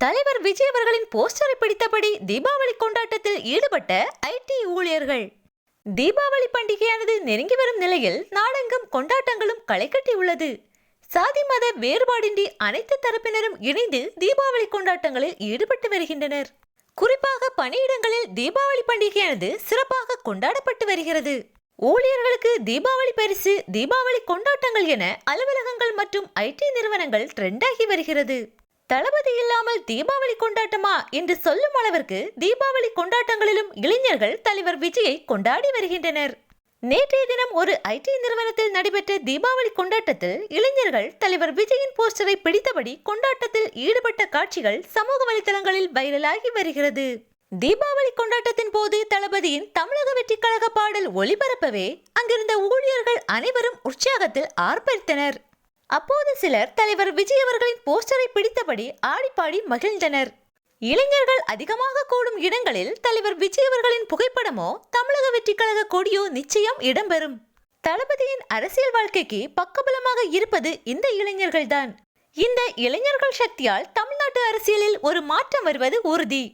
விஜய் அவர்களின் போஸ்டரை பிடித்தபடி தீபாவளி கொண்டாட்டத்தில் ஈடுபட்ட ஐடி ஊழியர்கள். தீபாவளி பண்டிகையானது நெருங்கி வரும் நிலையில் நாடெங்கும் கொண்டாட்டங்களும் களைகட்டி உள்ளது. சாதி மத வேறுபாடின்றி அனைத்து தரப்பினரும் இணைந்து தீபாவளி கொண்டாட்டங்களில் ஈடுபட்டு வருகின்றனர். குறிப்பாக பணியிடங்களில் தீபாவளி பண்டிகையானது சிறப்பாக கொண்டாடப்பட்டு வருகிறது. ஊழியர்களுக்கு தீபாவளி பரிசு தீபாவளி கொண்டாட்டங்கள் என அலுவலகங்கள் மற்றும் ஐடி நிறுவனங்கள் ட்ரெண்டாகி வருகிறது. தளபதி இல்லாமல் தீபாவளி கொண்டாட்டமா என்று சொல்லும் அளவிற்கு தீபாவளி கொண்டாட்டங்களிலும் இளைஞர்கள் தலைவர் விஜயை கொண்டாடி வருகின்றனர். நேற்றைய தினம் ஒரு ஐடி நிறுவனத்தில் நடைபெற்ற தீபாவளி கொண்டாட்டத்தில் இளைஞர்கள் தலைவர் விஜயின் போஸ்டரை பிடித்தபடி கொண்டாட்டத்தில் ஈடுபட்ட காட்சிகள் சமூக வலைதளங்களில் வைரலாகி வருகிறது. தீபாவளி கொண்டாட்டத்தின் போது தளபதியின் தமிழக வெற்றி கழக பாடல் ஒளிபரப்பவே அங்கிருந்த ஊழியர்கள் அனைவரும் உற்சாகத்தில் ஆர்ப்பரித்தனர். அப்போது சிலர் தலைவர் விஜய் அவர்களின் போஸ்டரை பிடித்தபடி ஆடிப்பாடி மகிழ்ந்தனர். இளைஞர்கள் அதிகமாக கூடும் இடங்களில் தலைவர் விஜய் அவர்களின் புகைப்படமோ தமிழக வெற்றி கழக கொடியோ நிச்சயம் இடம்பெறும். தளபதியின் அரசியல் வாழ்க்கைக்கு பக்கபலமாக இருப்பது இந்த இளைஞர்கள்தான். இந்த இளைஞர்கள் சக்தியால் தமிழ்நாட்டு அரசியலில் ஒரு மாற்றம் வருவது உறுதி.